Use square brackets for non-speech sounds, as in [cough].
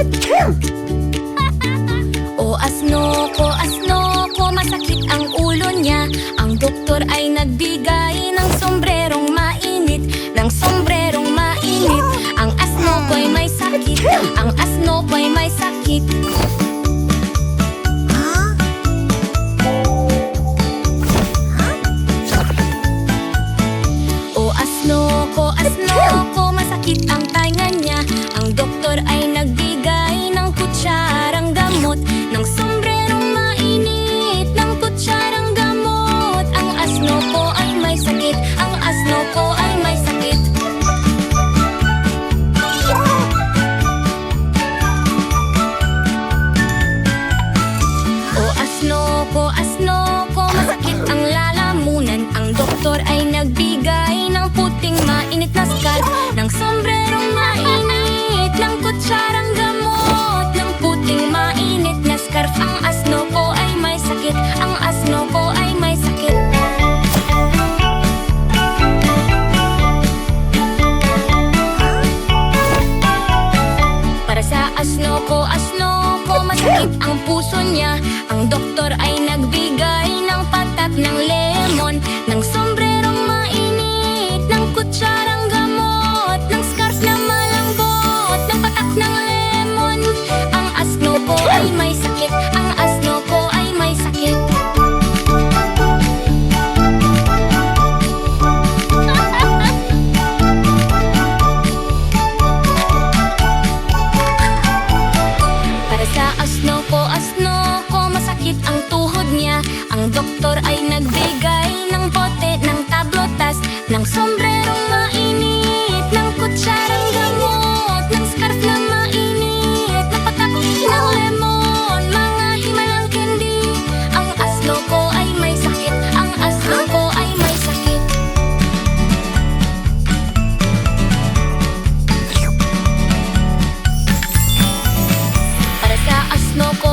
[laughs] O asno ko, asno ko, masakit ang ulo niya. Ang doktor ay nagbigay ng sombrerong mainit Ng sombrerong mainit. Ang asno ko ay may sakit Ang asno ko ay may sakit. O asno ko, asno ko, masakit ang ko, asno ko Masakit ang puso niya. Ang doktor ay nagbigay ng patak ng leche Ng sombrerong mainit Ng kutsarang gamot Ng scarf na mainit Ng patakot ng lemon. Mga himalang candy Ang aslo ko ay may sakit Ang aslo ko ay may sakit. Para sa aslo ko